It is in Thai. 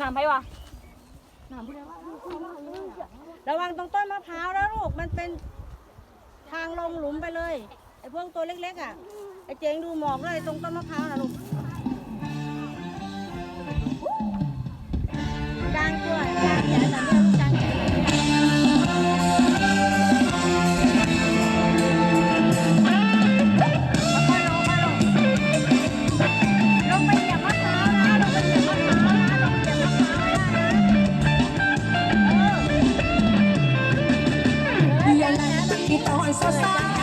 น้ำไปวะระวังตรงต้นมะพร้าวนะลูก มันเป็นทางลงหลุมไปเลย ไอ้พวกตัวเล็กๆอะ ไอ้เจงดูหมอกเลยตรงต้นมะพร้าวนะลูก 你稍等一下